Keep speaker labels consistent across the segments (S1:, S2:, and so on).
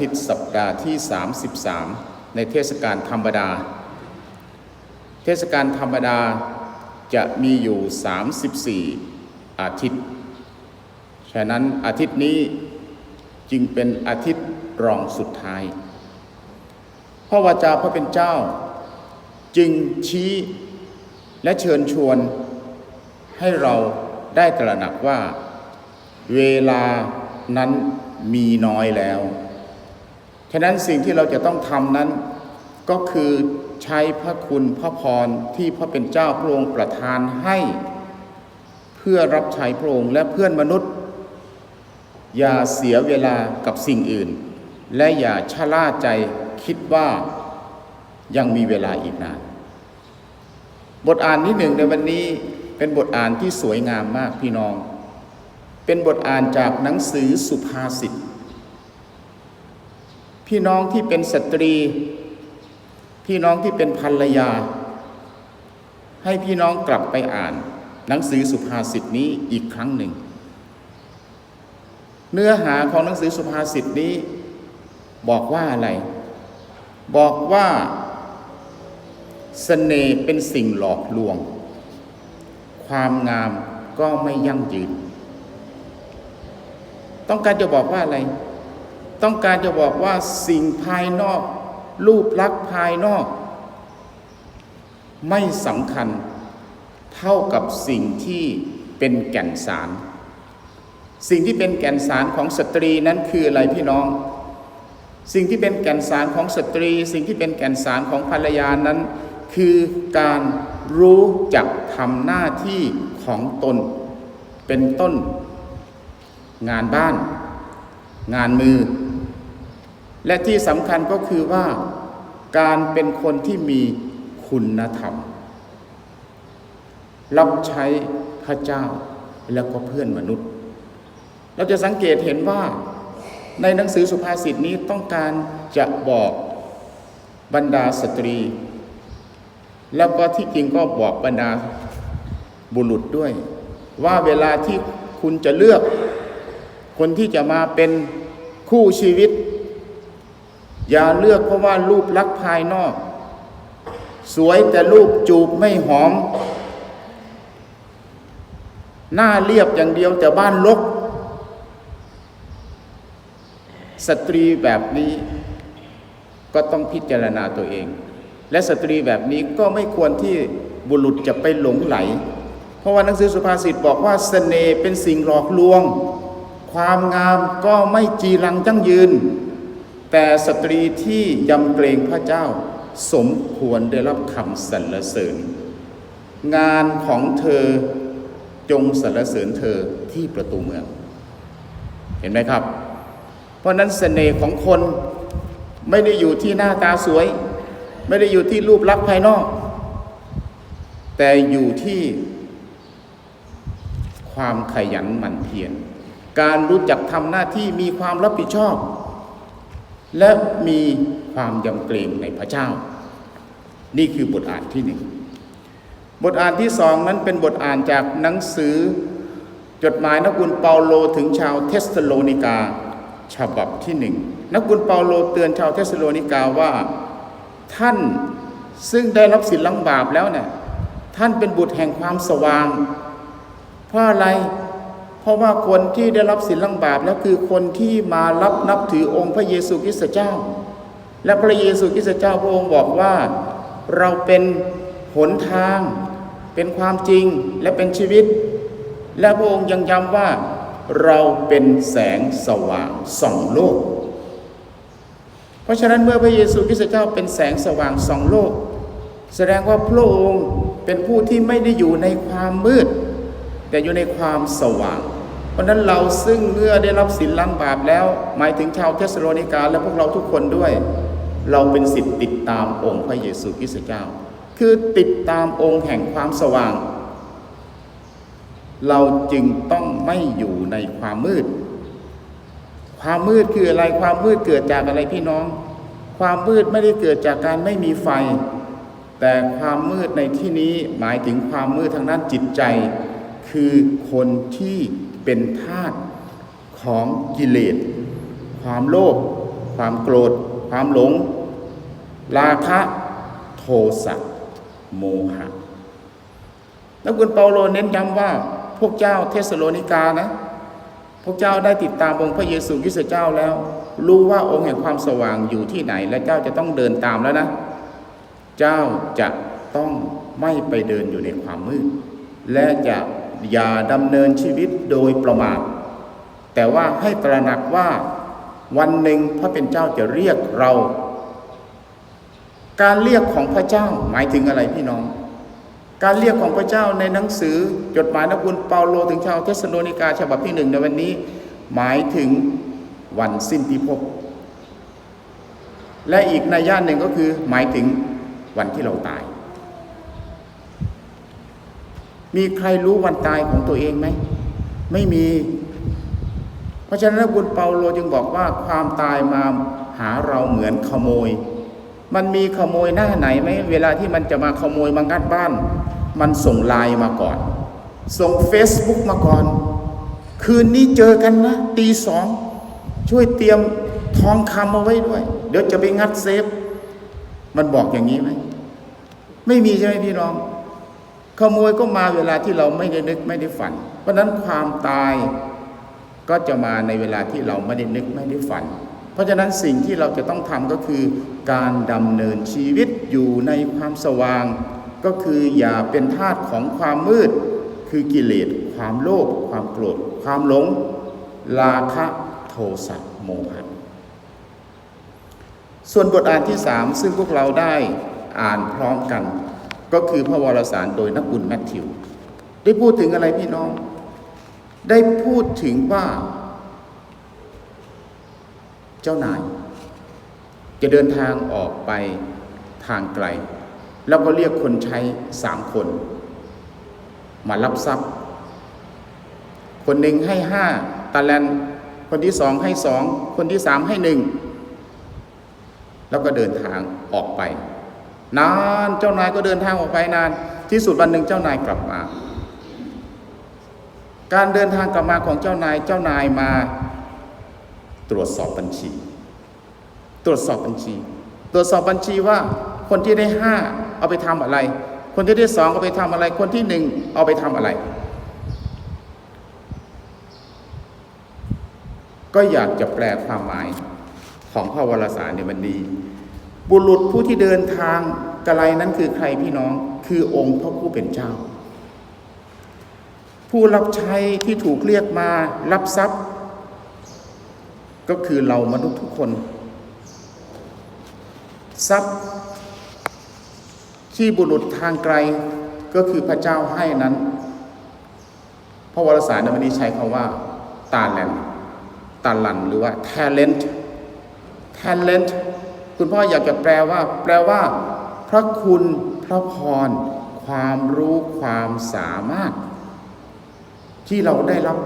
S1: ทิ
S2: ตย์สัปดาห์ที่ 33 ในเทศกาลธรรมดา เทศกาลธรรมดาจะมีอยู่ 34 อาทิตย์ ฉะนั้นอาทิตย์นี้จึงเป็นอาทิตย์รองสุดท้าย พระวาจาพระเป็นเจ้า จึงชี้และเชิญชวนให้เราได้ตระหนักว่า เวลานั้นมีน้อยแล้ว ฉะนั้นสิ่งที่เราจะต้องทำนั้น ก็คือใช้พระคุณพระพรที่พระเป็นเจ้าพระองค์ประทานให้ เพื่อรับใช้พระองค์และเพื่อนมนุษย์ อย่าเสียเวลากับสิ่งอื่น และอย่าชะล่าใจคิดว่ายังมีเวลาอีกนานบทอ่านที่หนึ่งในวันนี้เป็นบทอ่านที่สวยงามมากพี่น้อง เป็นบทอ่านจากหนังสือสุภาษิต พี่น้องที่เป็นสตรี พี่น้องที่เป็นภรรยา ให้พี่น้องกลับไปอ่าน หนังสือสุภาษิตนี้อีกครั้งหนึ่ง เนื้อหาของหนังสือสุภาษิตนี้ บอกว่าอะไร บอกว่าเสน่ห์เป็นสิ่งหลอกลวง ความงามก็ไม่ยั่งยืน ต้องการจะบอกว่าอะไร ต้องการจะบอกว่าสิ่งภายนอก รูปลักษณ์ภายนอก ไม่สำคัญเท่ากับสิ่งที่เป็นแก่นสาร สิ่งที่เป็นแก่นสารของสตรีนั้นคืออะไรพี่น้อง สิ่งที่เป็นแก่นสารของสตรี สิ่งที่เป็นแก่นสารของภรรยานั้น คือการรู้จักทำหน้าที่ของตน เป็นต้น งานบ้าน งานมือ และที่สำคัญก็คือว่าการเป็นคนที่มีคุณธรรม รับใช้พระเจ้าแล้วก็เพื่อนมนุษย์ เราจะสังเกตเห็นว่าในหนังสือสุภาษิตนี้ต้องการจะบอกบรรดาสตรี แล้วก็ที่จริงก็บอกบรรดาบุรุษด้วย ว่าเวลาที่คุณจะเลือก คนที่จะมาเป็นคู่ชีวิต อย่าเลือกเพราะว่ารูปลักษณ์ภายนอก สวยแต่รูปจูบไม่หอม หน้าเรียบอย่างเดียวแต่บ้านลก สตรีแบบนี้ก็ต้องพิจารณาตัวเอง และสตรีแบบนี้ก็ไม่ควรที่บุรุษจะไปหลงไหล เพราะว่าหนังสือสุภาษิตบอกว่าสเสน่ห์เป็นสิ่งหลอกลวง ความงามก็ไม่จีรังยั่งยืน แต่สตรีที่ยำเกรงพระเจ้าสมควรได้รับคำสรรเสริญ งานของเธอจงสรรเสริญเธอที่ประตูเมือง เห็นไหมครับ เพราะนั้นเสน่ห์ของคนไม่ได้อยู่ที่หน้าตาสวย ไม่ได้อยู่ที่รูปลักษณ์ภายนอก แต่อยู่ที่ความขยันหมั่นเพียรการรู้จักทำหน้าที่มีความรับผิดชอบ และมีความยำเกรงในพระเจ้า นี่คือบทอ่านที่หนึ่งบทอ่านที่สองนั้นเป็นบทอ่านจากหนังสือ จดหมายนักบุญเปาโลถึงชาวเทสโลนิกาฉบับที่หนึ่งนักบุญเปาโลเตือนชาวเทสโลนิกาว่าท่านซึ่งได้รับสินลังบาปแล้วเนี่ยท่านเป็นบุตรแห่งความสว่าง เพราะอะไร เพราะว่าคนที่ได้รับสินลังบาปแล้วคือคนที่มารับนับถือองค์พระเยซูคริสต์เจ้า และพระเยซูคริสต์เจ้าพระองค์บอกว่าเราเป็นหนทาง เป็นความจริงและเป็นชีวิต และพระองค์ยังย้ำว่าเราเป็นแสงสว่างส่องโลก เพราะฉะนั้นเมื่อพระเยซูคริสต์เจ้าเป็นแสงสว่างส่องโลก แสดงว่าพระองค์เป็นผู้ที่ไม่ได้อยู่ในความมืด แต่อยู่ในความสว่าง เพราะนั้นเราซึ่งเมื่อได้รับสินล้างบาปแล้ว หมายถึงชาวเทสโลนิกาและพวกเราทุกคนด้วย เราเป็นสิทธิ์ติดตามองค์พระเยซูคริสต์เจ้า คือติดตามองค์แห่งความสว่าง เราจึงต้องไม่อยู่ในความมืด ความมืดคืออะไรความมืดเกิดจากอะไรพี่น้อง ความมืดไม่ได้เกิดจากการไม่มีไฟ แต่ความมืดในที่นี้หมายถึงความมืดทางด้านจิตใจ คือคนที่ เป็นทาสของกิเลส ความโลภ ความโกรธ ความหลง ราคะโทสะโมหะแล้วคุณเปาโลเน้นย้ำว่าพวกเจ้าเทสโลนิกานะ พวกเจ้าได้ติดตามองค์พระเยซูคริสต์เจ้าแล้ว รู้ว่าองค์แห่งความสว่างอยู่ที่ไหน และเจ้าจะต้องเดินตามแล้วนะ เจ้าจะต้องไม่ไปเดินอยู่ในความมืด และจะ อย่าดำเนินชีวิตโดยประมาทแต่ว่าให้ตระหนักว่าวันหนึ่งพระเป็นเจ้าจะเรียกเรา การเรียกของพระเจ้าหมายถึงอะไรพี่น้อง การเรียกของพระเจ้าในหนังสือจดหมายนักบุญเปาโลถึงชาวเทสโลนิกาฉบับที่หนึ่งในวันนี้ หมายถึงวันสิ้นพิภพและอีกในย่านหนึ่งก็คือหมายถึงวันที่เราตาย มีใครรู้วันตายของตัวเองไหม ไม่มี เพราะฉะนั้นนักบุญเปาโลจึงบอกว่าความตายมาหาเราเหมือนขโมย มันมีขโมยหน้าไหนไหมเวลาที่มันจะมาขโมยมางัดบ้าน มันส่งไลน์มาก่อน ส่งเฟซบุ๊กมาก่อน คืนนี้เจอกันนะตีสองช่วยเตรียมทองคำเอาไว้ด้วย เดี๋ยวจะไปงัดเซฟ มันบอกอย่างนี้ไหม ไม่มีใช่ไหมพี่น้อง ขโมยก็มาเวลาที่เราไม่ได้นึกไม่ได้ฝัน เพราะนั้นความตายก็จะมาในเวลาที่เราไม่ได้นึกไม่ได้ฝัน เพราะฉะนั้นสิ่งที่เราจะต้องทำก็คือ การดำเนินชีวิตอยู่ในความสว่าง ก็คืออย่าเป็นทาสของความมืด คือกิเลส ความโลภความโกรธ ความหลง ราคะโทสะโมหะส่วนบทอ่านที่สามซึ่งพวกเราได้อ่านพร้อมกัน ก็คือพระวรสารโดยนักบุญแมทธิว ได้พูดถึงอะไรพี่น้อง ได้พูดถึงว่า เจ้านาย จะเดินทางออกไปทางไกล แล้วก็เรียกคนใช้สามคน มารับทรัพย์ คนหนึ่งให้ห้าตาแลนคนที่สองให้สอง คนที่สามให้หนึ่ง แล้วก็เดินทางออกไป นานเจ้านายก็เดินทางออกไปนาน ที่สุดวันหนึ่งเจ้านายกลับมา การเดินทางกลับมาของเจ้านายเจ้านายมา ตรวจสอบบัญชี ตรวจสอบบัญชี ตรวจสอบบัญชีว่าคนที่ได้ห้าเอาไปทำอะไร คนที่ได้สองเอาไปทำอะไร คนที่หนึ่งเอาไปทำอะไร ก็อยากจะแปลความหมายของพระวรสารในวันนี้ บุรุษผู้ที่เดินทางไกลนั้นคือใครพี่น้องคือองค์พระผู้เป็นเจ้า ผู้รับใช้ที่ถูกเรียกมารับทรัพย์ ก็คือเรามนุษย์ทุกคน ทรัพย์ที่บุรุษทางไกลก็คือพระเจ้าให้นั้น พระวรสารในวันนี้ใช้คำว่าตาแลนตาลันหรือว่า talent talent คุณพ่ออยากจะแปลว่า แปลว่า พระคุณพระพร ความรู้ความสามารถ ที่เราได้รับ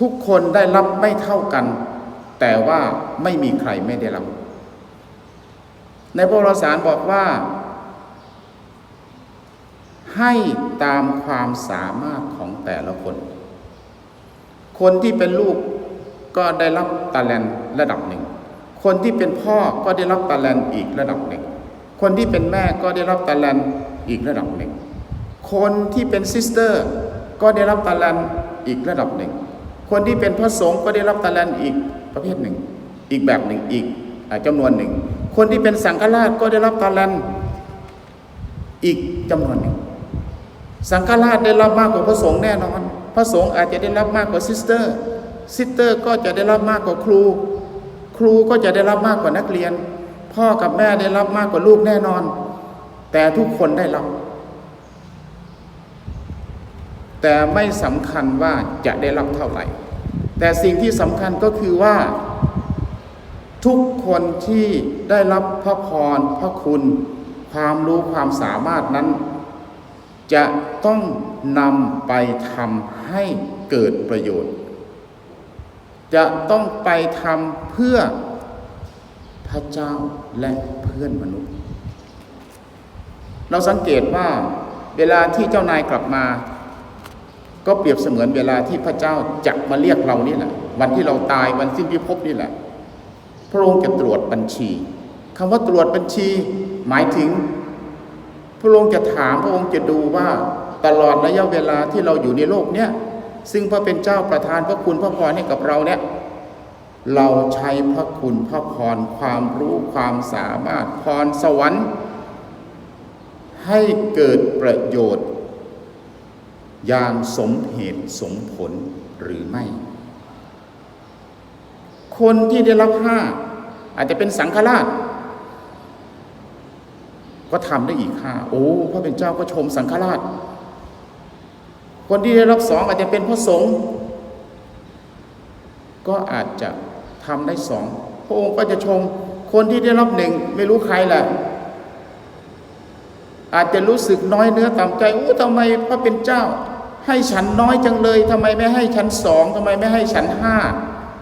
S2: ทุกคนได้รับไม่เท่ากัน แต่ว่าไม่มีใครไม่ได้รับ ในพระรสารบอกว่า ให้ตามความสามารถของแต่ละคน คนที่เป็นลูกก็ได้รับตาแลนระดับหนึ่ง คนที่เป็นพ่อก็ได้รับตาแลนอีกระดับหนึ่ง คนที่เป็นแม่ก็ได้รับตาแลนอีกระดับหนึ่ง คนที่เป็นซิสเตอร์ก็ได้รับตาแลนอีกระดับหนึ่ง คนที่เป็นพระสงฆ์ก็ได้รับตาแลนอีกประเภทหนึ่ง อีกแบบหนึ่งอีกอาจำนวนหนึ่ง คนที่เป็นสังฆราชก็ได้รับตาแลนอีกจำนวนหนึ่ง สังฆราชได้รับมากกว่าพระสงฆ์แน่นอน พระสงฆ์อาจจะได้รับมากกว่าซิสเตอร์ ซิสเตอร์ก็จะได้รับมากกว่าครู ครูก็จะได้รับมากกว่านักเรียน พ่อกับแม่ได้รับมากกว่าลูกแน่นอน แต่ทุกคนได้รับ แต่ไม่สำคัญว่าจะได้รับเท่าไหร่ แต่สิ่งที่สำคัญก็คือว่า ทุกคนที่ได้รับพระพรพระคุณ ความรู้ความสามารถนั้น จะต้องนำไปทำให้เกิดประโยชน์ จะต้องไปทำเพื่อพระเจ้าและเพื่อนมนุษย์ เราสังเกตว่าเวลาที่เจ้านายกลับมา ก็เปรียบเสมือนเวลาที่พระเจ้าจะมาเรียกเรานี่แหละ วันที่เราตายวันสิ้นพิภพนี่แหละ พระองค์จะตรวจบัญชีคำว่าตรวจบัญชีหมายถึง พระองค์จะถามพระองค์จะดูว่าตลอดระยะเวลาที่เราอยู่ในโลกเนี้ย ซึ่งพระเป็นเจ้าประทานพระคุณพระพรให้กับเราเนี่ยเราใช้พระคุณพระพรความรู้ความสามารถพรสวรรค์ ให้เกิดประโยชน์ อย่างสมเหตุสมผลหรือไม่ คนที่ได้รับห้าอาจจะเป็นสังฆราช ก็ทำได้อีกห้าโอ้พระเป็นเจ้าก็ชมสังฆราช คนที่ได้รับสองอาจจะเป็นพระสงฆ์ก็อาจจะทำได้สองพระองค์ก็จะชมคนที่ได้รับหนึ่งไม่รู้ใครแหละอาจจะรู้สึกน้อยเนื้อต่ำใจโอ้ทำไมพระเป็นเจ้า ให้ฉันน้อยจังเลยทำไมไม่ให้ฉันสองทำไมไม่ให้ฉันห้า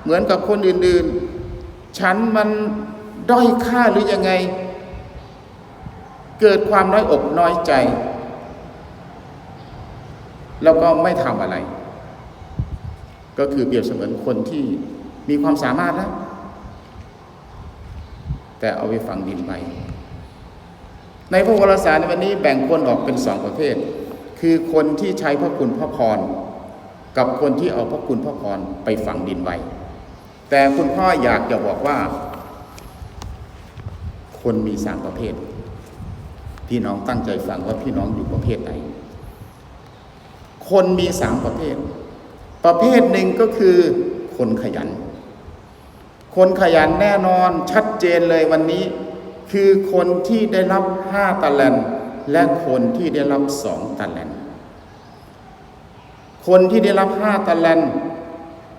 S2: เหมือนกับคนอื่นๆ ฉันมันด้อยค่าหรือยังไง เกิดความน้อยอกน้อยใจ แล้วก็ไม่ทำอะไร ก็คือเปรียบเสมือนคนที่มีความสามารถนะแต่เอาไปฝังดินไปในพระวรสารในวันนี้แบ่งคนออกเป็นสองประเภท คือคนที่ใช้พระคุณพระพร กับคนที่เอาพระคุณพระพรไปฝังดินไว้แต่คุณพ่ออยากจะบอกว่า คนมีสามประเภท พี่น้องตั้งใจฟังว่าพี่น้องอยู่ประเภทไหน คนมีสามประเภท ประเภทหนึ่งก็คือคนขยัน คนขยันแน่นอนชัดเจนเลยวันนี้ คือคนที่ได้รับห้าตะแลนและคนที่ได้รับสองตะแลนคนที่ได้รับห้าตะแลน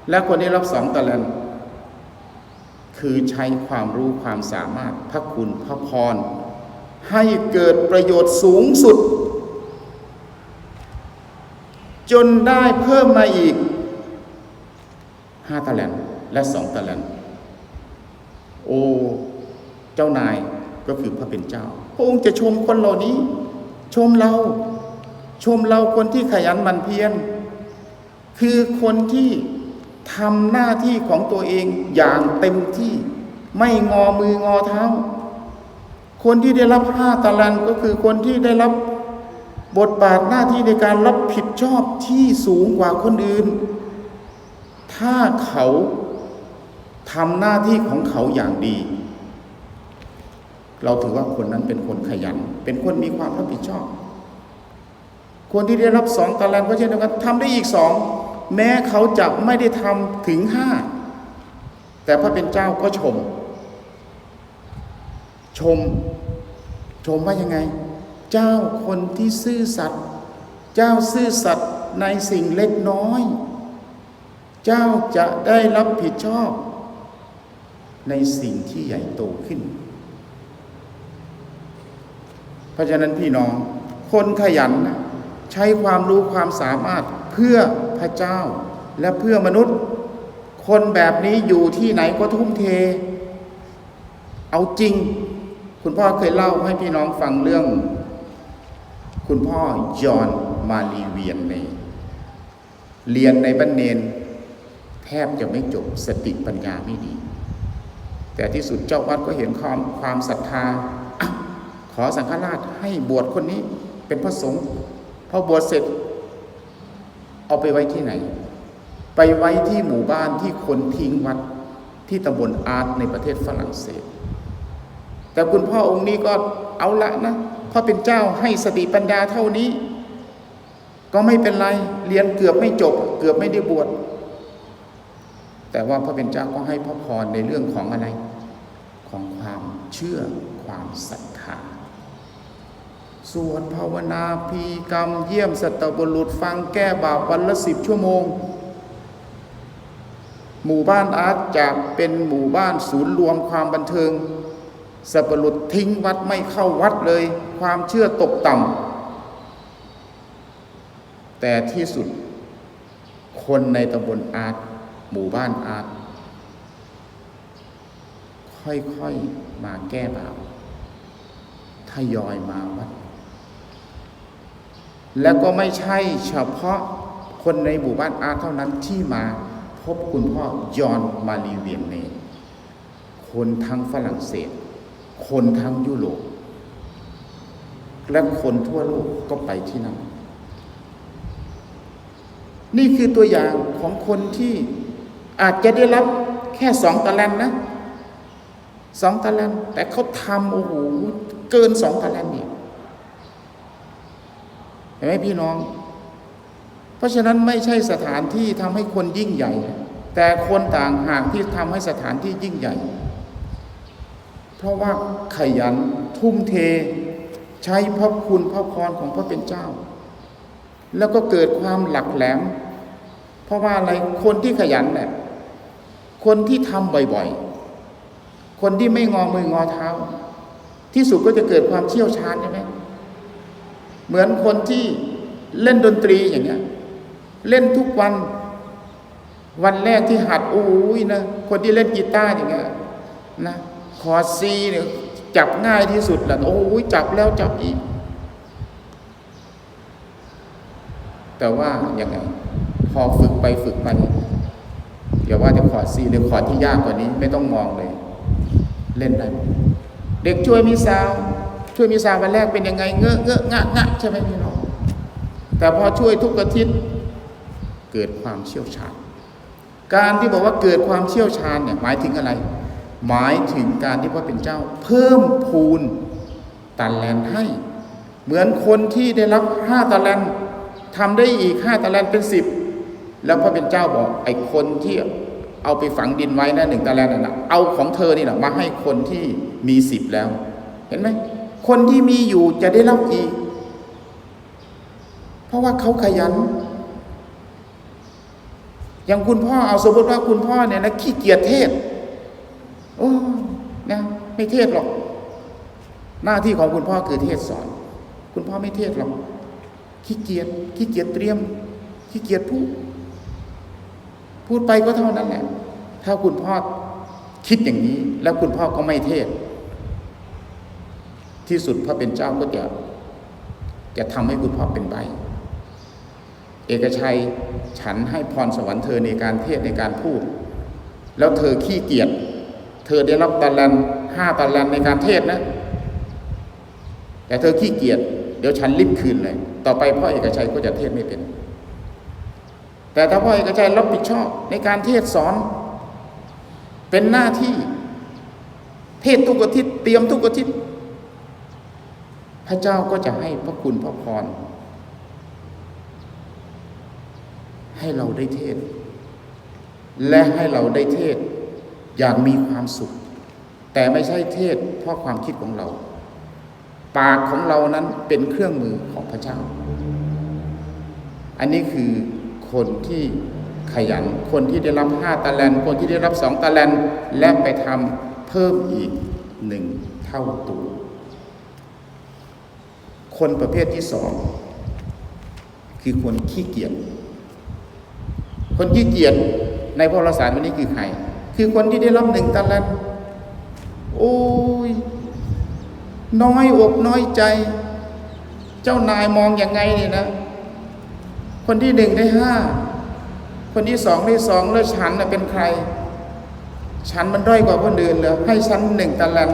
S2: และคนที่ได้รับสองตะแลนคือใช้ความรู้ความสามารถพระคุณพระพรให้เกิดประโยชน์สูงสุด จนได้เพิ่มมาอีกห้าตะแลนและสองตะแลนโอ้เจ้านายก็คือพระเป็นเจ้า พระองค์จะชมคนเหล่านี้ ชมเรา ชมเราคนที่ขยันมันเพียรคือคนที่ทำหน้าที่ของตัวเองอย่างเต็มที่ไม่งอมืองอเท้า คนที่ได้รับห้าตะลันก็คือคนที่ได้รับ บทบาทหน้าที่ในการรับผิดชอบที่สูงกว่าคนอื่น ถ้าเขาทำหน้าที่ของเขาอย่างดี เราถือว่าคนนั้นเป็นคนขยัน เป็นคนมีความรับผิดชอบ คนที่ได้รับสองตารางก็เช่นเดียวกันทำได้อีกสองแม้เขาจะไม่ได้ทำถึงห้าแต่พระเป็นเจ้าก็ชม ชม ชมว่ายังไง เจ้าคนที่ซื่อสัตย์เจ้าซื่อสัตย์ในสิ่งเล็กน้อย เจ้าจะได้รับผิดชอบ ในสิ่งที่ใหญ่โตขึ้น เพราะฉะนั้นพี่น้อง คนขยันใช้ความรู้ความสามารถเพื่อพระเจ้าและเพื่อมนุษย์ คนแบบนี้อยู่ที่ไหนก็ทุ่มเท เอาจริง คุณพ่อเคยเล่าให้พี่น้องฟังเรื่อง คุณพ่อยอนมาลีเวียนในเรียนในบ้านเนน แทบจะไม่จบสติปัญญาไม่ดี แต่ที่สุดเจ้าวัดก็เห็นความความศรัทธา ขอสังฆราชให้บวชคนนี้เป็นพระสงฆ์พอบวชเสร็จ เอาไปไว้ที่ไหน ไปไว้ที่หมู่บ้านที่คนทิ้งวัดที่ตำบลอาร์ตในประเทศฝรั่งเศส แต่คุณพ่อองค์นี้ก็เอาละนะ ระเป็นเจ้าให้สติปัญญาเท่านี้ ก็ไม่เป็นไรเรียนเกือบไม่จบ เกือบไม่ได้บวชแต่ว่าพระเป็นเจ้าก็ให้พระพรในเรื่องของอะไร ของความเชื่อความศรัทธาสวดภาวนาพีกรรม เยี่ยมสัตบุรุษฟังแก้บาปวันละสิบชั่วโมง หมู่บ้านอาร์ตจากเป็นหมู่บ้านศูนย์รวมความบันเทิง สับุรุษทิ้งวัดไม่เข้าวัดเลย ความเชื่อตกต่ำแต่ที่สุด คนในตำบลอาร์ตหมู่บ้านอาร์ตค่อยๆมาแก้บาปทยอยมาวัด แล้วก็ไม่ใช่เฉพาะคนในหมู่บ้านอาร์ตเท่านั้นที่มาพบคุณพ่อยอนมารีเวียนเนยคนทั้งฝรั่งเศส คนทั้งยุโรปและคนทั่วโลกก็ไปที่นั่นนี่คือตัวอย่างของคนที่อาจจะได้รับแค่สองตะแลนนะสองตะแลนแต่เขาทำโอ้โหเกินสองตะแลนเนี่ยเห็นไหมพี่น้อง เพราะฉะนั้นไม่ใช่สถานที่ทำให้คนยิ่งใหญ่ แต่คนต่างหากที่ทำให้สถานที่ยิ่งใหญ่ ราะว่าขยันทุ่มเทใช้พระคุณพระพรของพระเป็นเจ้า แล้วก็เกิดความหลักแหลม เพราะว่าอะไรคนที่ขยันเนี่ยคนที่ทำบ่อยๆ คนที่ไม่งอมืองอเท้า ที่สุดก็จะเกิดความเชี่ยวชาญใช่ไหมเหมือนคนที่เล่นดนตรีอย่างเงี้ย เล่นทุกวัน วันแรกที่หัดโอ้ยนะคนที่เล่นกีตาร์อย่างเงี้ยนะ อร์ดซีเนี่ยจับง่ายที่สุดแหละโอ้ยจับแล้วจับอีก แต่ว่ายังไงพอฝึกไปฝึกไปอย่าว่าแต่คอร์ดซีเลยคอร์ดที่ยากกว่านี้ไม่ต้องมองเลย เล่นได้เด็กช่วยมีซาวช่วยมีซาววันแรกเป็นยังไงเงอะเงอะงะงะใช่ไหมพี่น้องแต่พอช่วยทุกอาทิตย์เกิดความเชี่ยวชาญ การที่บอกว่าเกิดความเชี่ยวชาญเนี่ยหมายถึงอะไร หมายถึงการที่พระเป็นเจ้า เพิ่มพูนตันแลนให้ เหมือนคนที่ได้รับห้าตะแลนทำได้อีกห้าตะแลนเป็นสิบแล้วพระเป็นเจ้าบอกไอ้คนที่เอาไปฝังดินไว้นะหนึ่งตะแลนน่ะเอาของเธอนี่แหละมาให้คนที่มีสิบแล้ว เห็นไหมคนที่มีอยู่จะได้รับอีก เพราะว่าเขาขยัน อย่างคุณพ่อเอาสมมติว่าคุณพ่อเนี่ยนะขี้เกียจเทศ โอ้นะไม่เทศหรอก หน้าที่ของคุณพ่อคือเทศสอน คุณพ่อไม่เทศหรอกขี้เกียจขี้เกียจเตรียมขี้เกียจพูด พูดไปก็เท่านั้นแหละถ้าคุณพ่อคิดอย่างนี้ แล้วคุณพ่อก็ไม่เทศ ที่สุดพระเป็นเจ้าก็จะจะทำให้คุณพ่อเป็นใบเอกชัยฉันให้พรสวรรค์เธอในการเทศในการพูด แล้วเธอขี้เกียจ เธอได้รับตะแลนห้าตะแลนในการเทศนะ แต่เธอขี้เกียจเดี๋ยวฉันรีบคืนเลย ต่อไปพ่อเอกชัยก็จะเทศไม่เป็น แต่ถ้าพ่อเอกชัยรับผิดชอบในการเทศสอน เป็นหน้าที่ เทศทุกอาทิตย์เตรียมทุกอาทิตย์พระเจ้าก็จะให้พระคุณพระพรให้เราได้เทศ และให้เราได้เทศ อย่างมีความสุข แต่ไม่ใช่เทศเพราะความคิดของเรา ปากของเรานั้นเป็นเครื่องมือของพระเจ้า อันนี้คือคนที่ขยันคนที่ได้รับห้าตะแลนคนที่ได้รับสองตะแลนและไปทำเพิ่มอีกหนึ่งเท่าตัวคนประเภทที่สองคือคนขี้เกียจคนขี้เกียจในพระรสารวันนี้คือใคร คือคนที่ได้รับหนึ่งตะแลนโอ้ย น้อยอกน้อยใจ เจ้านายมองอย่างไงเนี่ยนะ คนที่หนึ่งได้ห้า คนที่สองได้สองแล้วฉันนะเป็นใคร ฉันมันด้อยกว่าคนอื่นเหรอให้ฉันหนึ่งตะแลน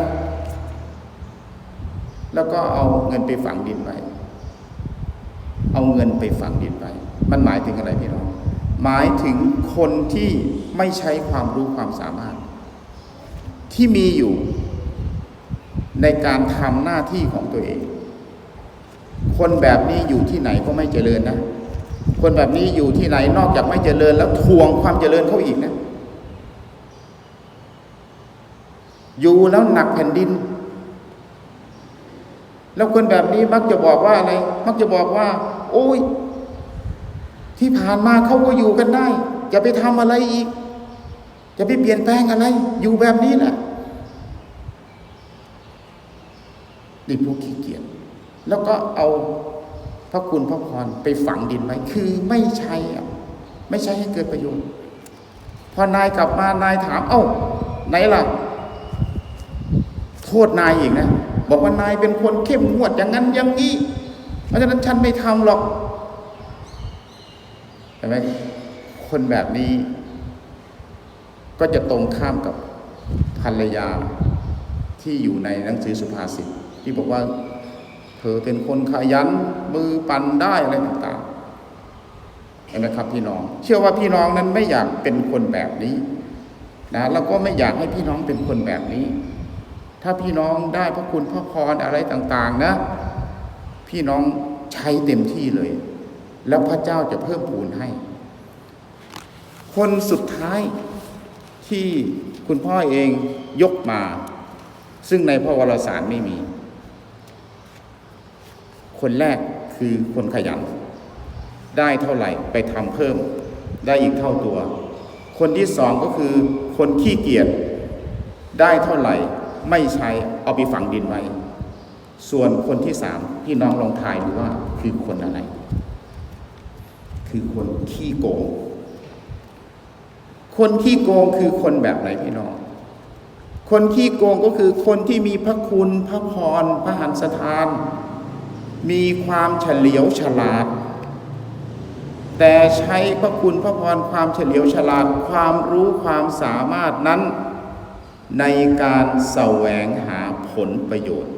S2: แล้วก็เอาเงินไปฝังดินไว้เอาเงินไปฝังดินไว้มันหมายถึงอะไรพี่น้อง หมายถึงคนที่ไม่ใช้ความรู้ความสามารถ ที่มีอยู่ในการทำหน้าที่ของตัวเอง คนแบบนี้อยู่ที่ไหนก็ไม่เจริญนะ คนแบบนี้อยู่ที่ไหนนอกจากไม่เจริญแล้วทวงความเจริญเขาอีกนะ อยู่แล้วหนักแผ่นดิน แล้วคนแบบนี้มักจะบอกว่าอะไร มักจะบอกว่า โอ้ย ที่ผ่านมาเขาก็อยู่กันได้อย่าไปทำอะไรอีก จะไปเปลี่ยนแปลงอะไร อยู่แบบนี้แหละนี่พวกขี้เกียจแล้วก็เอาพระคุณพระพรไปฝังดินไว้คือไม่ใช้อะไม่ใช้ให้เกิดประโยชน์ พอนายกลับมานายถาม เอ้า ไหนล่ะ โทษนายอีกนะ บอกว่านายเป็นคนเข้มงวดอย่างนั้นอย่างนี้ เพราะฉะนั้นฉันไม่ทำหรอก เห็นไหมคนแบบนี้ก็จะตรงข้ามกับภรรยาที่อยู่ในหนังสือสุภาษิตที่บอกว่าเธอเป็นคนขยันมือปั่นได้อะไรต่างๆเห็นไหมครับพี่น้อง เชื่อว่าพี่น้องนั้นไม่อยากเป็นคนแบบนี้นะแล้วก็ไม่อยากให้พี่น้องเป็นคนแบบนี้ ถ้าพี่น้องได้พระคุณพระพรอะไรต่าง ๆ นะ พี่น้องใช้เต็มที่เลย แล้วพระเจ้าจะเพิ่มพูนให้ คนสุดท้ายที่คุณพ่อเองยกมา ซึ่งในพระวรสารไม่มี คนแรกคือคนขยัน ได้เท่าไหร่ไปทำเพิ่ม ได้อีกเท่าตัว คนที่สองก็คือคนขี้เกียจได้เท่าไหร่ไม่ใช้เอาไปฝังดินไว้ ส่วนคนที่สามพี่น้องลองทายดูว่าคือคนอะไร คือคนขี้โกง คนขี้โกงคือคนแบบไหนพี่น้อง คนขี้โกงก็คือคนที่มีพระคุณพระพรพระหันสถาน มีความเฉลียวฉลาด แต่ใช้พระคุณพระพรความเฉลียวฉลาดความรู้ความสามารถนั้นในการแสวงหาผลประโยชน์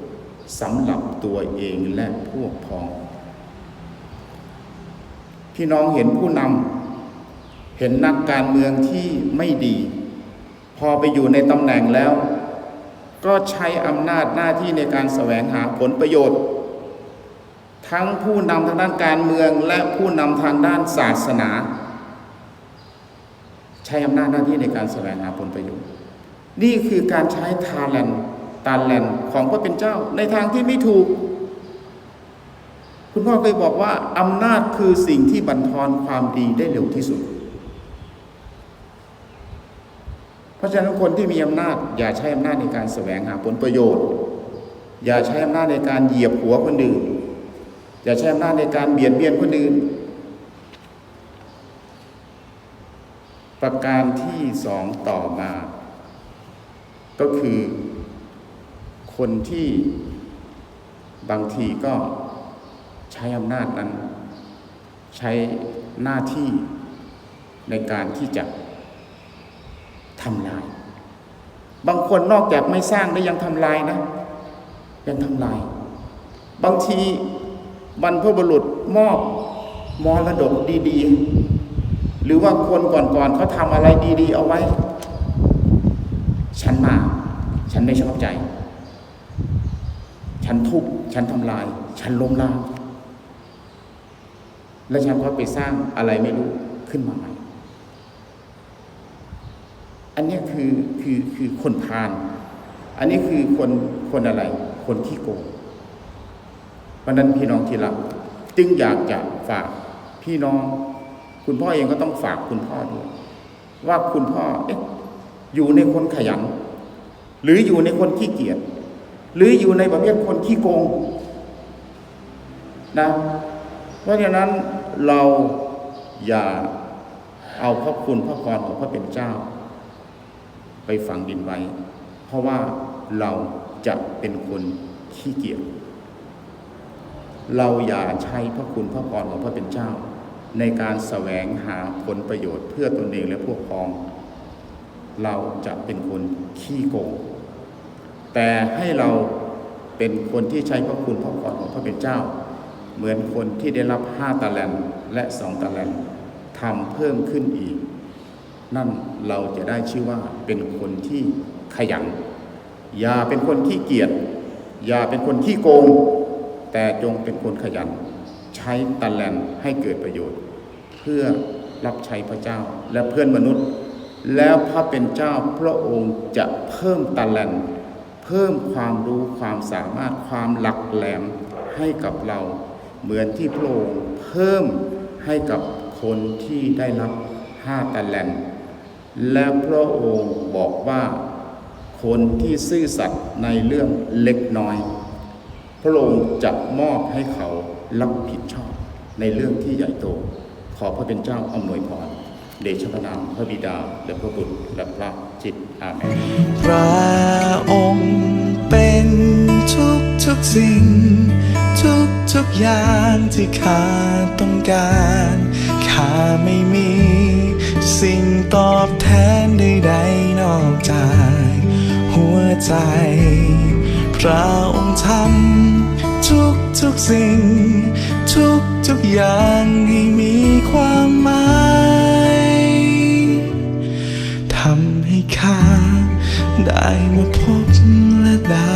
S2: สำหรับตัวเองและพวกพ้อง พี่น้องเห็นผู้นำเห็นนักการเมืองที่ไม่ดี พอไปอยู่ในตำแหน่งแล้ว ก็ใช้อำนาจหน้าที่ในการแสวงหาผลประโยชน์ ทั้งผู้นำทางด้านการเมืองและผู้นำทางด้านศาสนา ใช้อำนาจหน้าที่ในการแสวงหาผลประโยชน์ นี่คือการใช้ทาแลนตาแลนของพระเป็นเจ้าในทางที่ไม่ถูก คุณพ่อเคยบอกว่าอำนาจคือสิ่งที่บั่นทอนความดีได้เร็วที่สุด เพราะฉะนั้นคนที่มีอำนาจ อย่าใช้อำนาจในการแสวงหาผลประโยชน์ อย่าใช้อำนาจในการเหยียบหัวคนอื่น อย่าใช้อำนาจในการเบียดเบียนคนอื่น ประการที่สองต่อมา ก็คือคนที่บางทีก็ ใช้อำนาจนั้น ใช้หน้าที่ในการที่จะทำลาย บางคนนอกจากไม่สร้างได้ยังทำลายนะ ยังทำลาย บางทีบรรพบุรุษมอบมรดกดีๆ หรือว่าคนก่อนๆเขาทำอะไรดี ๆ เอาไว้ ฉันมา ฉันไม่ชอบใจ ฉันทุบฉันทำลาย ฉันล้มล้าง แล้วฉันก็ไปสร้างอะไรไม่รู้ขึ้นมาใหม่ อันนี้คือคือคือคนพาลอันนี้คือคนคนอะไร คนที่โกงเพราะนั้นพี่น้องที่รักจึงอยากจะฝากพี่น้อง คุณพ่อเองก็ต้องฝากคุณพ่อด้วยว่าคุณพ่อเอ๊ะอยู่ในคนขยัน หรืออยู่ในคนขี้เกียจหรืออยู่ในประเภทคนขี้โกงนะ เพราะฉะนั้น เราอย่าเอาพระคุณพระพรของพระเป็นเจ้า ไปฝังดินไว้ เพราะว่าเราจะเป็นคนขี้เกียจเราอย่าใช้พระคุณพระพรของพระเป็นเจ้า ในการแสวงหาผลประโยชน์เพื่อตนเองและพวกพ้อง เราจะเป็นคนขี้โกง แต่ให้เราเป็นคนที่ใช้พระคุณพระพรของพระเป็นเจ้า เหมือนคนที่ได้รับห้าตะแลนและสองตะแลนทำเพิ่มขึ้นอีก นั่นเราจะได้ชื่อว่าเป็นคนที่ขยันอย่าเป็นคนขี้เกียจอย่าเป็นคนขี้โกง แต่จงเป็นคนขยัน ใช้ตะแลนให้เกิดประโยชน์ เพื่อรับใช้พระเจ้าและเพื่อนมนุษย์ แล้วพระเป็นเจ้าพระองค์จะเพิ่มตะแลนเพิ่มความรู้ความสามารถความหลักแหลมให้กับเรา เหมือนที่พระองค์เพิ่มให้กับคนที่ได้รับห้าตะแลนและพระองค์บอกว่าคนที่ซื่อสัตย์ในเรื่องเล็กน้อย พระองค์จะมอบให้เขารับผิดชอบในเรื่องที่ใหญ่โต ขอพระเป็นเจ้าอำนวยพรเดชพระนามพระบิดา และพระบุตรและพระจิตอาเมน
S1: พระองค์เป็นทุกทุกสิ่ง ทุกอย่างที่ข้าต้องการข้าไม่มี สิ่งตอบแทนใดๆนอกจาก หัวใจ พระองค์ทำทุกทุกสิ่ง ทุกทุกอย่างให้มีความหมายทำให้ข้าได้มาพบและได้